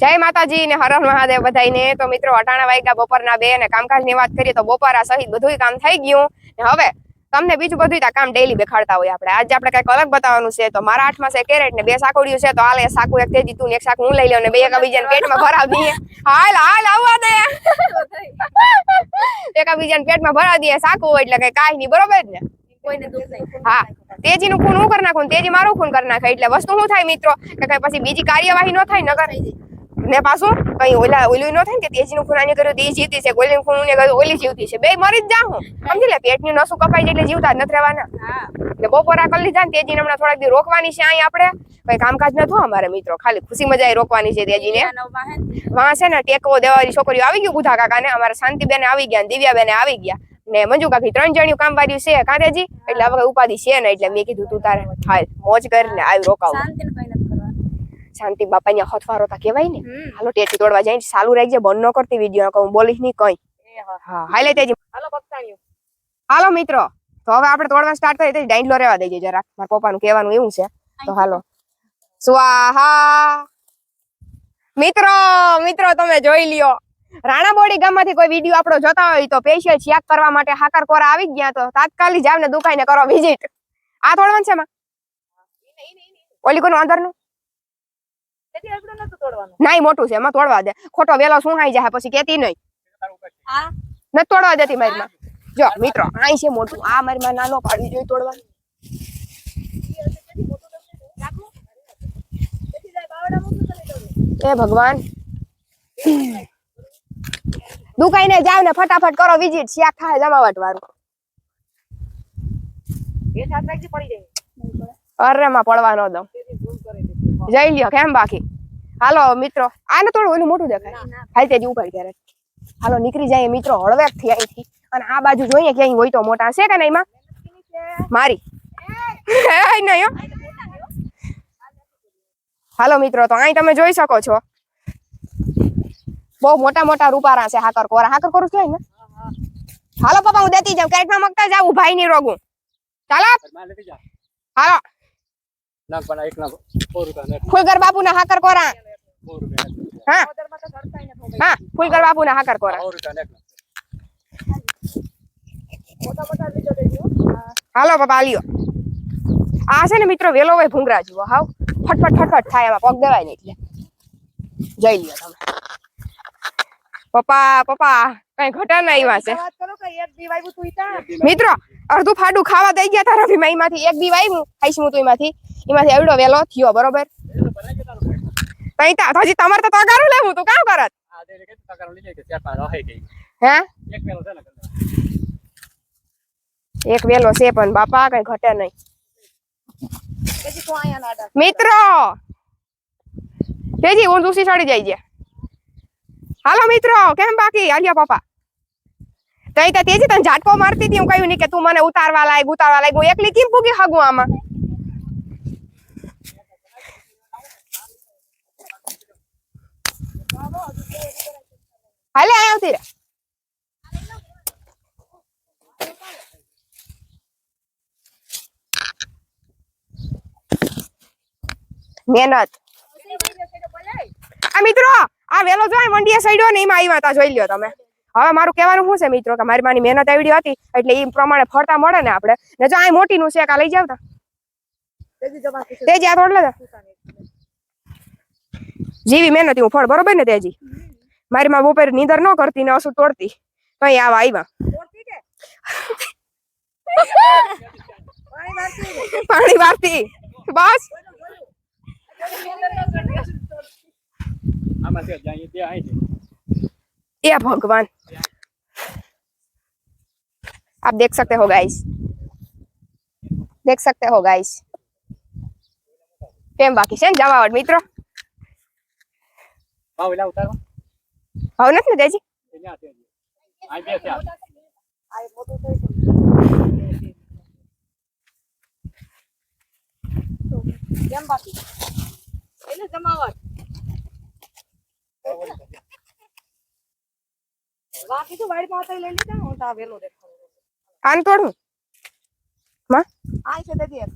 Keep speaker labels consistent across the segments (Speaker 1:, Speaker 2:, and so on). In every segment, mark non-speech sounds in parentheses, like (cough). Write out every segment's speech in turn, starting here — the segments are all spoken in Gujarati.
Speaker 1: જય માતાજી ને હર હર મહાદેવ બધાઈને તો મિત્રો અટાણા વાગ્યા બપોરના બે ને કામકાજની વાત કરીએ તો બપોરા સહિત બધું કામ થઈ ગયું. ને હવે તમને બીજું બધું કામ ડેલી બેખાડતા હોય આપણે. આજે આપણે કંઈક અલગ બતાવવાનું છે. તો મારા હાથમાં છે કેરેટ ને બે સાકુડિયું છે. તો હાલ સાકુ એક તેજી તું એક સાકુ હું લઈ લઉં ને બે એકબીજાને પેટમાં ભરાવી દઈએ. હાલ હાલ આવવા દે. એકબીજાને પેટમાં ભરા દઈએ. સાકુ એટલે કઈ કાંઈ નહીં બરોબર ને? હા તેજી નું ખૂન હું કરી નાખું તેજી મારું ખૂન કરી નાખે. એટલે વસ્તુ શું થાય મિત્રો? કે કઈ પછી બીજી કાર્યવાહી ન થાય નગર? ને પાછું કઈ ઓલા ઓલું ન થાય ને તેજી નું ખૂણા કર્યું તે જીતી છે ઓલી ખૂણું ને કર્યું ઓલી જીવતી છે. બે મરી જ જાહું સમજી લે પેટની નસું કપાઈ જાય એટલે જીવતા જ નથી રહેવાના.
Speaker 2: હા.
Speaker 1: એટલે બપોરા કરી લીધા ને તેજી હમણાં થોડાક દી રોકવાની છે અહીં આપણે. કઈ કામકાજ નતું અમારે મિત્રો ખાલી ખુશી મજા રોકવાની છે તેજીને.
Speaker 2: ને?
Speaker 1: વાં છે ને ટેકો દેવાની છોકરીઓ આવી ગયું બુધા કાકા ને અમારા શાંતિબેન આવી ગયા દિવ્યા બેન આવી ગયા. ને મંજુ કાકી ત્રણ જણિયું કામ વાળ્યું છે કાંતેજી? એટલે હવે ઉપાધિ છે ને એટલે મેં કીધું તું તારે હાલ મોજ કરીને આવી રોકાવ. શાંતિ બાપાની હથવારો તા કહેવાય ને? હાલો ટેટી તોડવા જાય ચાલુ રાખજે બંધ ન કરતી વીડિયો કહું બોલીશ નહીં કઈ. હાલે તેજી
Speaker 2: હાલો પક્ષાણીઓ
Speaker 1: હાલો મિત્રો. તો હવે આપણે તોડવા સ્ટાર્ટ કરીએ તો ડાઈન્ડલો રહેવા દઈએ જરા મારા પપ્પાનું કહેવાનું એવું છે. તો હાલો. સ્વાહા! મિત્રો મિત્રો તમે જોઈ લ્યો. રાણાબોડી ગામમાંથી કોઈ વીડિયો આપણો જોતા હોય તો સ્પેશિયલ ચેક કરવા માટે હાકર કોરા આવી ગયા તો તાત્કાલિક જાવને દુકાને કરો વિઝિટ આ તોડવાનું છે માં? ઓલી કોનું અંદરનું
Speaker 2: તેથી આપણે નતું તોડવાનું
Speaker 1: નાઈ મોટું છે એમાં તોડવા દે. ખોટો વેલો શું હાઈ જાય પછી કેતી નહીં
Speaker 2: આ
Speaker 1: તોડવા દેતી મારી માં. જો મિત્રો આઈ છે મોટું. આ મારી માં નાનો પાડી જોઈ તોડવા. એ ભગવાન. દુકાને જાવ ને ફટાફટ કરો વિઝિટ. શિયા ખાય જમાવટ વાળું અરે માં પડવા ન દઉં. જઈ લ્યો કેમ બાકી? હાલો મિત્રો આને થોડું એનું મોટું દેખાય. હાલ તેજી ઉપર ક્યારે હાલો નીકળી જાય મિત્રો હળવેકથી અહીંથી. અને આ બાજુ જોઈએ ક્યાંય હોય તો મોટા. છે કે નહીં માં? મારી. (laughs) નહીં હાલો મિત્રો તો અહીં તમે જોઈ શકો છો. બહુ મોટા મોટા રૂપારા છે હાકર કોરા. હાકર કોરું છે ને હાલો પપ્પા હું દેતી જાઉં. કેરેટમાં મગતા જાઉં. ભાઈ ની રોગું. ચાલો હાલો. ફૂલગર બાપુ ના હાકર કોરા. હા. હા ફૂલગર બાપુ ના હાકર કોરા.
Speaker 2: મોટા મોટા લીધો દેજો
Speaker 1: હાલો પપ્પા લ્યો. આ છે ને મિત્રો વેલો હોય ભૂંગરા જુઓ હાવ ફટફટ ફટફટ થાય એમાં પગ દેવાય ને એટલે. જઈ લ્યો તમે. પપ્પા પપ્પા કઈ ઘટા ના આવ્યા છે.
Speaker 2: એક
Speaker 1: મિત્રો અડધું ફાડું ખાવા દઈ ગયા તારા ભી માંથી એક દી વાવ્યું ખાઈશ હું તું એમાંથી. એમાંથી આવડો વેલો થયો બરોબર? તઈ તા હજી તમારે તો તગારું લેવું તું કામ કરત? હે એક વેલો છે પણ બાપા કઈ ઘટે નહીં. મિત્રો! તેજી હું ઉસી ચડી જાય છે. હાલો મિત્રો કેમ બાકી? આલિયા પપ્પા. તો તેજી તને ઝાટકો મારતી હતી હું કહ્યું નહીં કે તું મને ઉતારવા લાગ ઉતારવા લાગ હું એકલી કેમ ભૂગી હગું આમાં? હાલે આ મિત્રો, આ વેલો જો આ સાઈડો ને, એમાં આવ્યા હતા જોઈ લ્યો તમે. હવે મારું કહેવાનું શું છે, મિત્રો? કે મારી માની મહેનત આવડી હતી, એટલે એ પ્રમાણે ફરતા મળે ને આપણે. ને જો આ મોટી નું છે આ લઈ જાવ. તેજી આ તોડ લેતા જીવી મહેનત હું ફળ, બરોબર ને, તેજી? મારી માં બપોરે નીંદર ન કરતી ને અસુ તોડતી કઈ આવા આવ્યા
Speaker 2: તોડતી કે? પાણી મારતી.
Speaker 1: પાણી વારતી બસ ये भगवान आप देख सकते हो गाइस देख सकते हो गाइस કેમ બાકી છે ને જવાવડ મિત્રો હવે નથી ને તેજી
Speaker 2: કેમ બાકી એટલે જમાવટ બાકી તો વાડીમાં હતા એ લઈ લીધા હું તો વેલો દેખાડું
Speaker 1: આને તોડું માં?
Speaker 2: આ છે એક.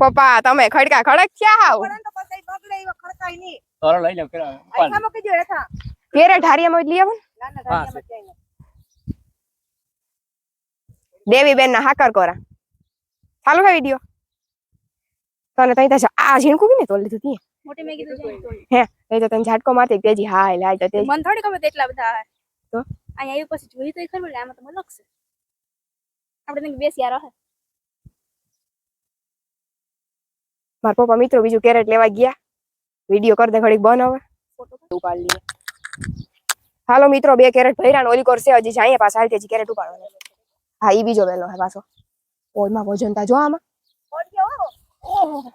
Speaker 1: પપ્પા, તમે ખડકા ખડક હાવ.
Speaker 2: પડે ને તો પછી બગડે એવા ખડકાય નહીં
Speaker 3: તારો લઈ લે પેલા ઉપાડ.
Speaker 2: આખામાં કીધું હેઠા
Speaker 1: ઘેરે ઢારિયામાં જ લઈ આવો ને.
Speaker 2: ના ના
Speaker 3: હા,
Speaker 2: ધારિયામાં ક્યાંય નહીં.
Speaker 1: દેવી બેન ના હાકર કોરા ચાલુ હે વિડિયો તને તઈ તા આ ઝીણકું બી ને તોલ લીધું તી
Speaker 4: મોટી મેં કીધું જાય તો.
Speaker 1: હે એ તો તને ઝાટકો મારતી તેજી હા એટલે આ તો તેજી
Speaker 4: મન થોડી ખબર એટલા બધા હે.
Speaker 1: તો?
Speaker 4: અહીંયા આવ્યું પછી જોયું તો ખબર પડે આમાં તો મલક છે આપણે તને બેસી યાર હે
Speaker 1: મારા પપ્પા મિત્રો બીજું કેરેટ લેવા ગયા વિડિયો કર દે ઘડીક બન હવે.
Speaker 4: ફોટો
Speaker 1: ઉપાડ લઈએ હાલો મિત્રો બે કેરેટ ભર્યા ને ઓલી કરશે હજી જાય પાછા હાલતી હજી કેરેટ ઉપાડવાનો હા ઈ બીજો વેલો હે પાછો. ઓયમાં વજન તા જો આમાં.
Speaker 2: ઓળખ્યો હો.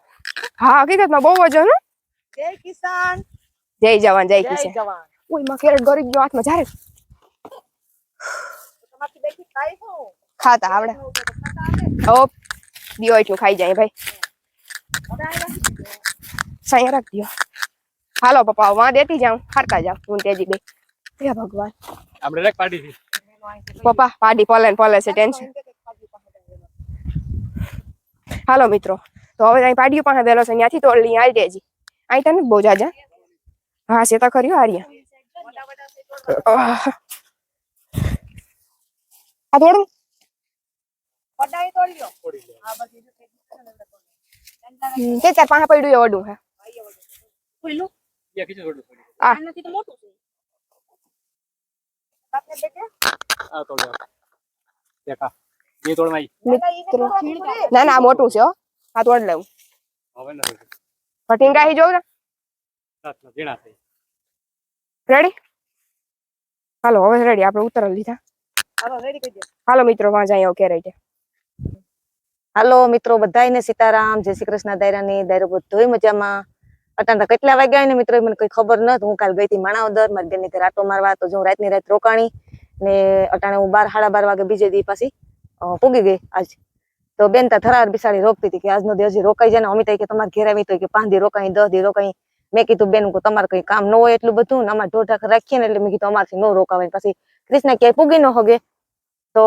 Speaker 1: હા હકીકતમાં બહુ વજન હો.
Speaker 2: જય કિસાન.
Speaker 1: જય જવાન જય
Speaker 2: જય
Speaker 1: કિશન
Speaker 2: જવાન.
Speaker 1: ઓયમાં કેરેટ ગરી ગયો હાથમાં જારે.
Speaker 2: તમારથી બેઠી ખાઈ હું
Speaker 1: ખાતા આવડે. ઓ દિયો એટલું ખાઈ જાય ભાઈ. સાયા રાખ દિયો હાલો પપ્પા વાં દેતી જાઉં હારતા જાઉં હું તેજી બે હે ભગવાન.
Speaker 3: આપણે રેક પાડી છે
Speaker 1: પપ્પા પાડી પોલે ને પલે છે ટેન્શન. હાલો મિત્રો. તો હવે અહીં પાડીઓ પાસે બેલો છે ત્યાંથી તોડ લઈ આવી દેજી અહીં તને બહુ જાજા? હા છે તો હો હારિયા. આ થોડું
Speaker 2: પડાઈ
Speaker 1: ચાર પાસે પડ્યું એ વડું હે. આ.
Speaker 4: તો મોટું છે.
Speaker 2: બેટે
Speaker 3: આ તોડ દેખા તોડ.
Speaker 1: ના ના મોટું છે હો. આ તોડ લેવું.
Speaker 3: હવે નથી
Speaker 1: કટિંગ કાહી જોઉં ને.
Speaker 3: થઈ
Speaker 1: રેડી હાલો હવે રેડી આપણે ઉતર લીધા.
Speaker 2: હાલો રેડી કરી દો.
Speaker 1: હાલો મિત્રો વાં જાય ઓકે રાઈટ
Speaker 5: હાલો મિત્રો બધાયને સીતારામ જય શ્રી કૃષ્ણ દાયરાની દાયરો બધોય મજામાં. અટાણ તો કેટલા વાગ્યા ને મિત્રો મને કઈ ખબર નથી હું કાલ ગઈ હતી માણાવદર, મારી બેનની ઘરે આટો મારવા, તો હું રાતની રાત રોકાણી ને અટાણે હું બાર, સાડા બાર વાગે બીજે દી પાછી પૂગી ગઈ આજ. તો બેન તા થરાર બિસાડી રોકતી હતી કે આજનો દી હજી રોકાઈ જાય ને અમિત કે તમારે ઘેર આવી તો કે પાંચ દી રોકાઈ, દસ દી રોકાઈ. મેં કીધું બેન કે તમારે કઈ કામ ન હોય એટલું બધું ને અમારે ઢોઢાક રાખીએ ને એટલે મેં કીધું અમારથી ન રોકાવાય. પછી ક્રિષ્ના ક્યાંય પૂગી ન હોગે. તો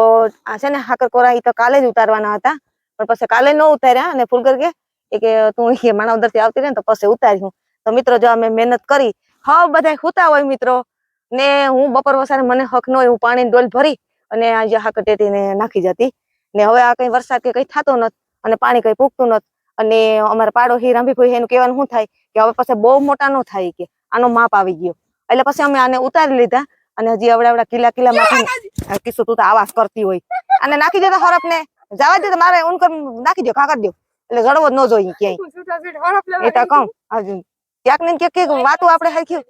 Speaker 5: આ છે ને હાકર કોરા તો કાલે જ ઉતારવાના હતા. પણ પછી કાલે ન ઉતાર્યા અને ફૂલગર કે એ કે તું અહીં માણાવદરથી આવતી રહે ને તો પછી ઉતાર્યું તો મિત્રો જો અમે મહેનત કરી હા બધા હુતા હોય મિત્રો. ને હું બપોર વસારે મને હક ન હોય હું પાણી ડોલ ભરી અને આ જે હાકર ટેટીને નાખી જતી. ને હવે આ કઈ વરસાદ કે કઈ થતો નથી અને પાણી કઈ પૂગતું નથી અને અમારા પાડો હી રાંભી એનું કહેવાનું શું થાય? કે હવે પછી બહુ મોટા ન થાય કે આનો માપ આવી ગયો. એટલે પછી અમે આને ઉતારી લીધા અને હજી આવડા આવડા કિલ્લા કિલ્લા માંથી કિસ્સો તું તો આવાસ કરતી હોય. અને નાખી દેતા હરફ ને જવા દે તો મારે ઊન નાખી દો કાકર દો એટલે જડવો ન જોઈએ ક્યાંય. એ તો કહું હજુ ક્યાંક ને ક્યાંક વાતો આપણે હરખ્યું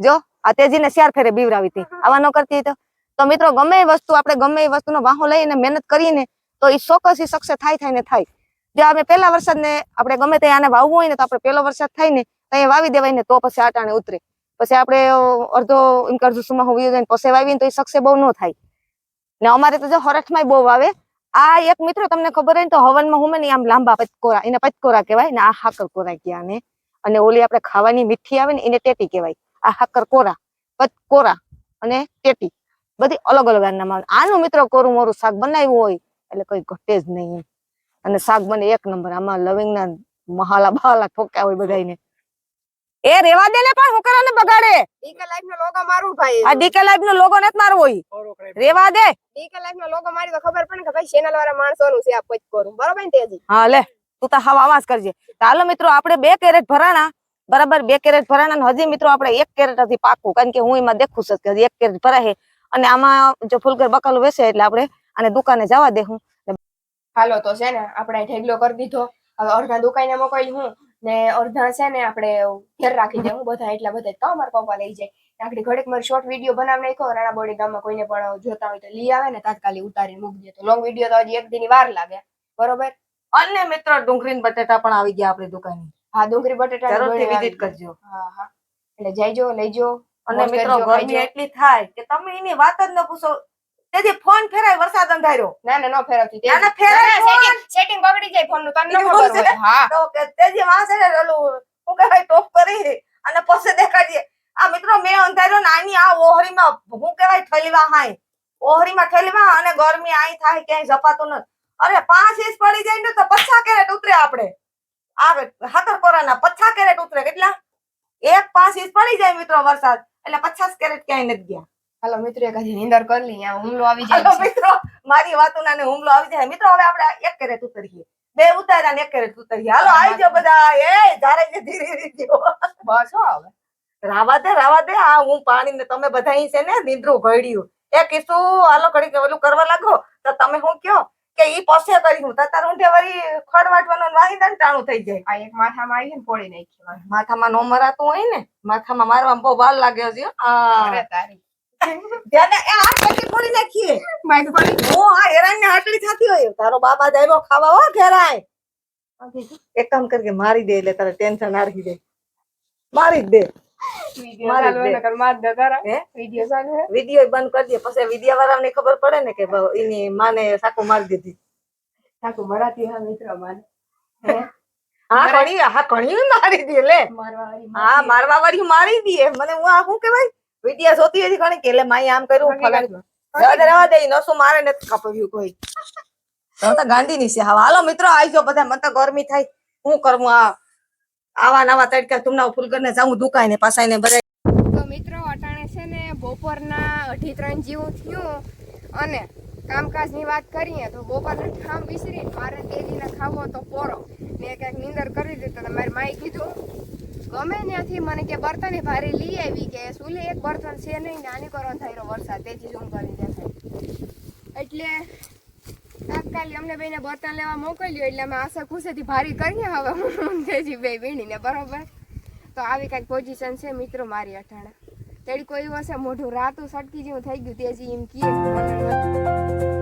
Speaker 5: જો આ તેજીને શેર ફેરે બીવરાવી હતી. આવા ન કરતી તો. તો મિત્રો ગમે એ વસ્તુ આપણે ગમે એ વસ્તુનો વાહો લઈને મહેનત કરીને તો એ ચોક્કસ ઈ સક્સેસ થાય થાય ને થાય. જો અમે પહેલા વરસાદ ને આપણે ગમે તે આને વાવવું હોય ને તો આપણે પહેલો વરસાદ થાય ને ત્યાં વાવી દેવાય ને તો પછી આટાણે ઉતરે. પછી આપણે અડધો એમ કરજો સુમાં હોવી જાય ને પછી વાવીએ તો એ સક્સેસ બહુ ન થાય. ને અમારે તો જો હરઠમાં બહુ વાવે. આ એક મિત્રો તમને ખબર હોય તો હવનમાં હું આમ લાંબા પચકોરા એને પચકોરા કહેવાય ને આ હાકર કોરા ગયા ને. અને ઓલી આપણે ખાવાની મીઠી આવે ને એને ટેટી કહેવાય. આ હાકર કોરા પચકોરા અને ટેટી. બધી અલગ અલગ નામ આવે આનું મિત્રો કોરું મોરું શાક બનાવ્યું હોય, એટલે કોઈ ઘટે જ નહીં અને શાક બને એક નંબર. આમાં લવિંગ ના મહાલા બહાલા ઠોક્યા હોય બધાને એ રેવા દે ને પણ હું કરવાને બગાડે.
Speaker 1: ડીકે લાઈફ નો લોગો મારું ભાઈ.
Speaker 5: આ ડીકે લાઈફ નો લોગો નથી મારવો ઈ. રેવા દે.
Speaker 1: ડીકે લાઈફ નો લોગો મારી તો ખબર પડે કે ભાઈ ચેનલ વાળા માણસોનું છે આ પચ કરું. બરોબર ને તેજી?
Speaker 5: હા લે. તું તો હાવ આવાજ કરજે. ચાલો મિત્રો આપણે બે કેરેટ ભરાણા. બરાબર બે કેરેટ ભરાણા ને હજી મિત્રો આપણે એક કેરેટ હજી પાકું. કારણ કે હું એમાં દેખું છું કે એક કેરેટ ભરાય અને આમાં જો ફૂલગર બકાલું વેસે એટલે આપણે આને દુકાને જવા દે હું
Speaker 1: હાલો તો છે ને આપણે ઢેગલો કરી દીધો. હવે અડધા દુકાને મોકલી હું. ને અડધા છે ને આપણે ઘેર રાખી દે હું બધા એટલા બધા તો મારા પપ્પા લઈ જાય. આપણે ઘડીક મારે શોર્ટ વીડિયો બનાવી નાખ્યો રાણા બોડી ગામમાં કોઈને પણ જોતા હોય તો લઈ આવે ને તાત્કાલિક ઉતારીને મૂકી દે. તો લોંગ વીડિયો તો હજી એક દિન વાર લાગે. બરોબર?
Speaker 5: અને મિત્રો ડુંગળી બટેટા પણ આવી ગયા આપણી દુકાને.
Speaker 1: હા ડુંગળી બટેટા
Speaker 5: જરૂરથી વિઝિટ કરજો.
Speaker 1: હા હા. એટલે જઈજો લઈજો
Speaker 5: અને મિત્રો ગરમી એટલી થાય કે તમે એની વાત જ ન પૂછો. તેથી ફોન ફેરાય વરસાદ અંધાર્યો.
Speaker 1: ના ના નો ફેરવતી.
Speaker 5: ના, ના, ફેરાય phone.
Speaker 1: સેટિંગ બગડી જાય ફોનનું તને ન ખબર હોય. હા.
Speaker 5: તો કે તેજી વાંસે ને ઓલું શું કહેવાય ટોપ કરી અને પછી દેખાડીએ. આ મિત્રો મેં અંધાર્યો ને આની આ ઓહરીમાં શું કહેવાય ઠલવા હાય. ઓહરીમાં ઠલવા અને ગરમી આઈ થાય ક્યાંય જપાતું ન અરે પાંચ ઇંચ પડી જાય ને તો પચાસ કેરેટ ઉતરે આપણે. આ હાકરપોરાના પચાસ કેરેટ ઉતરે કેટલા? એક પાંચ ઇંચ પડી જાય મિત્રો વરસાદ. એટલે પચાસ કેરેટ ક્યાંય નથી ગયા.
Speaker 1: હાલો મિત્રો એક હજી નિંદર કરી લઈ અહીંયા હુમલો આવી જાય
Speaker 5: મિત્રો મારી વાતો ના હુમલો આવી જાય. મિત્રો હવે આપણે એક કેરેટ ઉતરીએ. બે ઉતાર્યા ને એક કેરેટ ઉતરીએ. હાલો આવી જાઓ બધા. એ ધારે જે ધીરે ધીરે
Speaker 1: બસ હો હવે.
Speaker 5: રાવા દે રાવા દે. આ હું પાણી ને તમે બધા અહીં છે ને નીંદરું ઘડ્યું. એ કીધું હાલો ઘડીક ઓલું કરવા લાગો. તો તમે શું કયો? કે ઈ પોસે કરી હું. તાર ઊંઠે વળી ખડ વાટવાનો વાહી દન ટાણું થઈ જાય.
Speaker 1: આ એક માથામાં આવી ને પોળી નાખી
Speaker 5: માથામાં નો મરાતું હોય ને. માથામાં મારવામાં બહુ વાર લાગે છે આ.
Speaker 1: અરે તારી.
Speaker 5: ત્યારે એ આ કેટલી નાખીએ.
Speaker 1: માઇક પડી
Speaker 5: હું આ હેરાન ને હાટડી થતી હોય. તારો બાબા જાય ખાવા હો ઘેરાય. એક કામ કરકે મારી દે એટલે તારે ટેન્શન આરખી દે. મારી જ દે.
Speaker 1: વિડિયો
Speaker 5: બંધ કરી દે. પછી વીડિયો વાળાને ખબર પડે ને કે એની માને સાકુ મારી દીધી.
Speaker 1: ઠાકુ મરાતી હા મિત્ર માને. હા?
Speaker 5: ઘણી હા ઘણી મારી દે લે. હા મારવા વાળી મારી દે મને હું આ શું કેવાય વીડિયો જોતી હતી ઘણી કે એટલે માઈ આમ કર્યું ફલાણ. રહેવા દે નસો મારે નથી કાપવ્યું કોઈ. તો તો ગાંધી ની છે હાલો મિત્રો આવજો બધા મને તો ગરમી થાય. શું કરવું આ આવા નવા તડકા તુમના ફૂલગર ને જાઉં દુકાને પાસાઈને બધા.
Speaker 1: તો મિત્રો અટાણે છે ને બપોરના અઢી ત્રણ જેવું થયું. અને કામકાજની વાત કરીએ તો બપોરના ઠામ વિસરીને મારે તેજીને ખાવો તો પોરો મેં ક્યાંક નીંદર કરી દીધો તો મારી માએ કીધું. ગમે ત્યાંથી મને કે બર્તન ભારે લઈ આવી કે સુલે એક બર્તન છે નહીં ને આની કરો થાય વરસાદ, તેથી ઝૂમ કરી દેખાય એટલે તાત્કાલિક અમને બેને બર્તન લેવા મોકલ્યું, એટલે અમે આશા ખુશીથી ભારી કરીએ હવે, હું તેજી બે વીણીને, બરોબર? તો આવી કાંઈક પોઝિશન છે મિત્રો મારી અઠાણા. તેડી કોઈ વર્ષે મોઢું રાતું સટકી જેવું થઈ ગયું તેજી એમ કીએ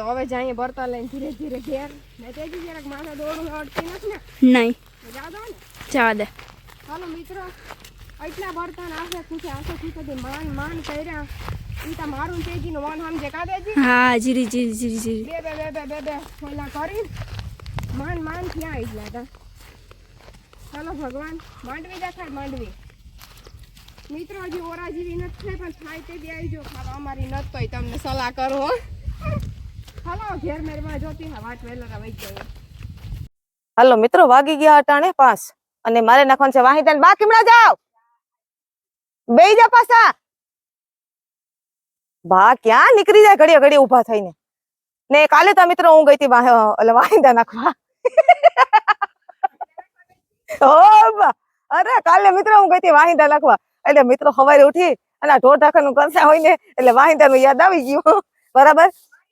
Speaker 1: તો હવે જઈએ ભરતા લઈને ધીરે ધીરે ઘેર. ને તેજી જરાક માથે દોડું અડતી નથી ને?
Speaker 4: નહીં.
Speaker 1: મજા આવે ને.
Speaker 4: જવા દે.
Speaker 1: હાલો મિત્રો એટલા બર્તન આશે ખુશે આશે ખુશેથી માન માન કર્યા. ઈ તો મારું તેજીનું મન સમજે કા તેજી
Speaker 4: હા જીરી જીરી જીરી જીરી.
Speaker 1: બે બે બે બે બે બે ઓલા કરી. માન માન થયા એટલા હતા ચાલો ભગવાન માંડવી દેખાડ માંડવી. મિત્રો હજી ઓરા જેવી નથી પણ થાય તે બી આવી જો. ખાવા અમારી નથી તોય તમને સલાહ કરો ઘેર વહી
Speaker 5: મિત્રો, વાગી ગયા અટાણે પાંચ. અને મારે નાખવાનું છે વાહિદા બા કિમડા જાવ બે જા પાછા. બા, ક્યાં નીકળી જાય ઘડીએ ઘડીએ ઊભા થઈને? ને કાલે તો મિત્રો હું ગઈ હતી વાહ- એટલે વાહિંદા નાખવા. (laughs) અરે, કાલે મિત્રો હું ગઈ હતી વાહિંદા નાખવા. એટલે મિત્રો સવારે ઉઠી અને ઢોર ઢોર ઢાંકરનું કરતા હોય ને, એટલે વાહિંદાનું યાદ આવી ગયું. બરાબર?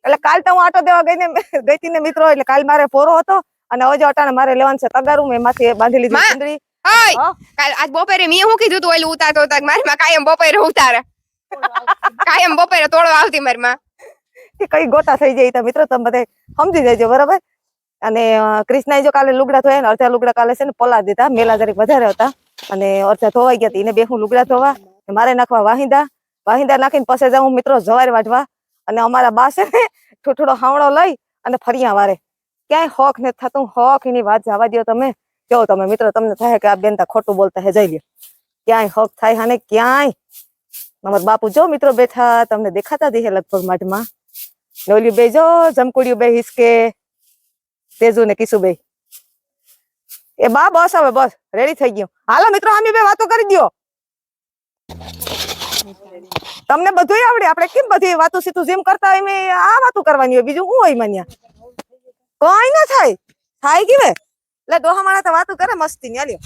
Speaker 5: એટલે કાલ તો હું આટો દેવા ગઈ ગઈ હતી ને મિત્રો એટલે કાલ મારે પોરો હતો અને હવે જો અટાણે મારે લેવાનું છે તગારું મેં એમાંથી બાંધી લીધી ચુંદડી
Speaker 1: કાલ આજ બપોરે મેં શું કીધું તું ઓલું ઉતારતો ઉતાર મારી માં કાયમ બપોરે ઉતારે. કાયમ બપોરે તોડવા આવતી મારી માં.
Speaker 5: કઈ ગોટા થઈ જાય તો મિત્રો તમે બધે સમજી જજો બરાબર? અને કૃષ્ણાએ જો કાલે લુગડા ધોયા ને અડધા લુગડા કાલે છે ને પલા દીધા મેલા જરીક વધારે હતા. અને અડધા ધોવાઈ ગયા હતા એને બે હું લુગડા ધોવા મારે નાખવા વાહિંદા. વાહિંદા નાખીને પછી જાઉં મિત્રો જવાર વાટવા અને અમારા બા છે ને થોડો હાવણો લઈ અને ફરિયા વારે. ક્યાંય હોક ને થતું, હોક એની વાત જવા દો તમે. કહો તમે મિત્રો, તમને થાય કે આ બેન ખોટું બોલતા હે, જઈ લ્યો. ક્યાંય હોક થાય હાને, ક્યાંય? અમારા બાપુ જો મિત્રો બેઠા, તમને દેખાતા દે લગભગ માઠમાં ને ઓલી બે, જો જમકુડિયું બે હિસકે તેજુ ને કિસુ બે. એ બા, બસ હવે, બસ રેડી થઈ ગયું. હાલો મિત્રો અમે બે વાતો કરી દ્યો. તમને બધું આવડે? આપણે કેમ બધી વાતો સીધું જેમ કરતા હોય એમ આ વાતો કરવાની હોય. બીજું શું હોય મને કઈ ના થાય. થાય કેવે એટલે ડોહા માણા તો વાતો કરે મસ્તી ને લ્યો.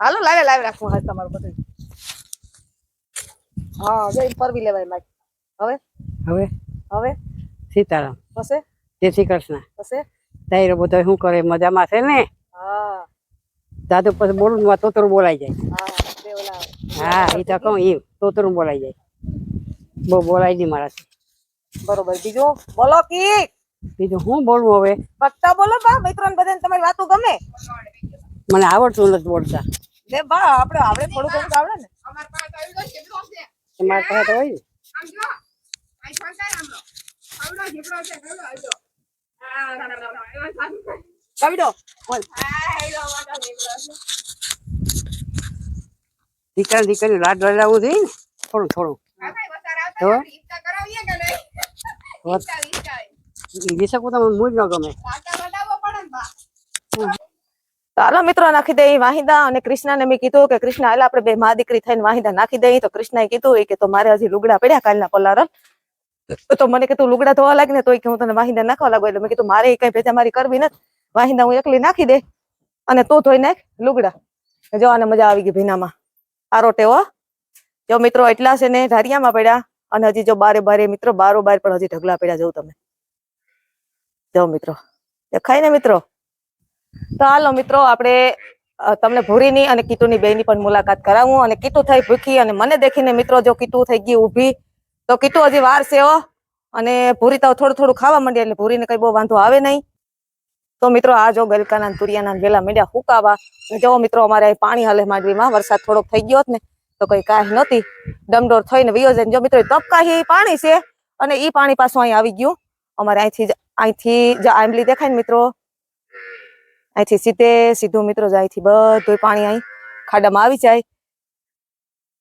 Speaker 5: હાલો લાવે લાવે રાખવું હાલ તમારું બધું હા બે પરવી લેવાય માઇક હવે?
Speaker 2: હવે?
Speaker 5: હવે?
Speaker 2: સીતારામ.
Speaker 5: પછી
Speaker 2: જય શ્રી કૃષ્ણ.
Speaker 5: પછી
Speaker 2: તારો બધો શું કરે? મજામાં છે ને?
Speaker 5: હા.
Speaker 2: દાદુ પછી બોલું તોતરું બોલાઈ જાય.
Speaker 5: હા
Speaker 2: હા એ તો કહું એમ તોતરું બોલાઈ જાય. બહુ બોલાય નહીં મારાથી.
Speaker 5: બરોબર બીજું બોલો કી.
Speaker 2: બીજું હું બોલવું હવે?
Speaker 5: ફક્ત બોલો બા મિત્રોને બધાને તમારી વાતો ગમે?
Speaker 2: મને આવડતું નથી બોલતા.
Speaker 5: લે બા આપણે આપણે થોડું ઘણું આવડે ને.
Speaker 1: અમાર પાસે આવી કેટલો છે
Speaker 2: તમારે પાસે તો હોય ને?
Speaker 1: આમ જો આ શંકર આમનો. આવડો ઝીબ્રો છે આવડો આવજો. આ, ના, ના, ના, ના, એમાં સારું કરે.
Speaker 2: કવિડો બોલ. દીકરા દીકરી લાડ લડાવવું જોઈએ ને? થોડું થોડું. તો? વિશે મૂળ ન ગમે.
Speaker 5: હાલો મિત્રો નાખી દઈ વાહિદા અને કૃષ્ણને મેં કીધું કે કૃષ્ણ હાલ આપણે બે મા દીકરી થઈને વાહિદા નાખી દઈ તો કૃષ્ણએ કીધું કે તો મારે હજી લુગડા પડ્યા કાલના પલારલ તો મને કીધું લુગડા ધોવા લાગે ને તો કે હું તને વાહિદા નાખવા લાગુ. એટલે મેં કીધું મારે કઈ ભેજા મારી કરવી નથી. વાહિદા હું એકલી નાખી દે અને તું ધોઈ નાખ લુગડા. જોવાને આને મજા આવી ગઈ ભીનામાં. આરો ટેવો જો મિત્રો એટલા છે ને ધારિયામાં પડ્યા. અને હજી જો બારે બારે મિત્રો, બારો બાર પણ હજી ઢગલા પડ્યા જવું તમે. જાઓ મિત્રો. દેખાય ને મિત્રો? તો હાલો મિત્રો, આપણે તમને ભૂરીની અને કીટુની બેની પણ મુલાકાત કરાવું. અને કીટુ થઈ ભૂખી અને મને દેખીને મિત્રો જો કીટુ થઈ ગઈ ઊભી, તો કીટુ હજી વાર છે અને ભૂરી તો થોડું થોડું ખાવા માંડી, એટલે ભૂરીને કઈ બહુ વાંધો આવે નહીં. તો મિત્રો, આ જો ગલકાના તુરિયાના વેલા મીડિયા હુકાવા. જો મિત્રો, અમારે પાણી હાલે માંડવીમાં, વરસાદ થોડોક થઈ ગયો ને. તો કઈ કાંઈ નહોતી. ડમડોર થઈને વિયો જો મિત્રો તપકાહી પાણી છે અને એ પાણી પાછું અહીં આવી ગયું. અમારે અહીંથી અહીંથી જ આંબલી દેખાય ને મિત્રો. અહીંથી સીધે સીધું મિત્રો જ અહીંથી બધું પાણી અહીં ખાડામાં આવી જાય.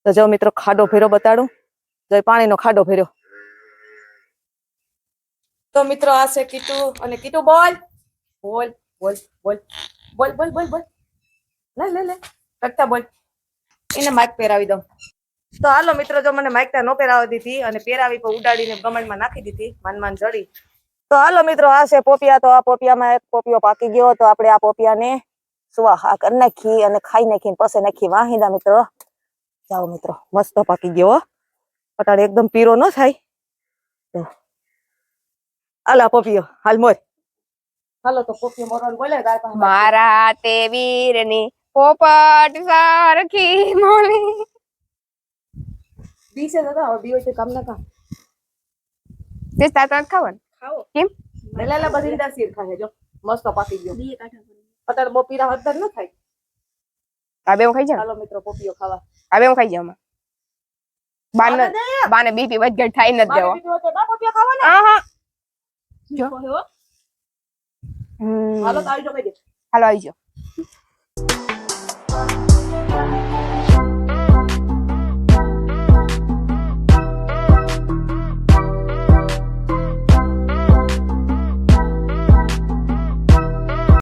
Speaker 5: તો જો મિત્રો ખાડો ભેરો બતાડું. જો પાણીનો ખાડો ભેરો. તો મિત્રો આ છે કીટુ અને કીટુ બોલ. બોલ બોલ બોલ બોલ બોલ બોલ બોલ. લે લે લે કરતા બોલ. એને માઇક પહેરાવી દઉં. તો હાલો મિત્રો જો મને માઇક ત્યાં નો પહેરાવી દીધી અને પહેરાવી પણ ઉડાડીને ગમણમાં નાખી દીધી માન માન જડી. તો હાલો મિત્રો આ છે પોપિયા. તો આ પોપિયામાં એક પોપિયો પાકી ગયો તો આપણે આ પોપિયાને સુવાહા કરી નાખી અને ખાઈ નાખીને પછી નાખી વાહિંદા મિત્રો. જાઓ મિત્રો મસ્ત પાકી ગયો હો. એકદમ પીરો ન થાય. તો હાલ આ પોપિયો હાલ મોર. હાલો તો પોપિયો મોરવાનું બોલે
Speaker 1: મારા તે વીરની પોપટ સરખી મોલી
Speaker 5: બીસે દાદા હવે બીઓ છે કામ ના કામ
Speaker 1: તે તાર તાર ખાવાનું
Speaker 4: ખાઓ
Speaker 1: કેમ
Speaker 5: લેલા લેલા બધી રીતે શીર ખાય જો મસ્ત પાકી ગયો
Speaker 4: બીએ કાઢા પડે
Speaker 5: અત્યારે બહુ પીરા હદર ન થાય
Speaker 1: આ બે હું ખાઈ જાઉં
Speaker 5: હાલો મિત્રો પોપિયો ખાવા
Speaker 1: આ બે હું ખાઈ જાઉં બાને બાને બીપી વધઘટ થાય નથી દેવો
Speaker 5: મારે બીજું હતું, બા પોપિયો ખાવાના
Speaker 1: આહા જો.
Speaker 4: મીઠો હો
Speaker 1: હમ.
Speaker 5: હાલો તો આવી જાઓ કઈ દે
Speaker 1: હાલો આવી જાઓ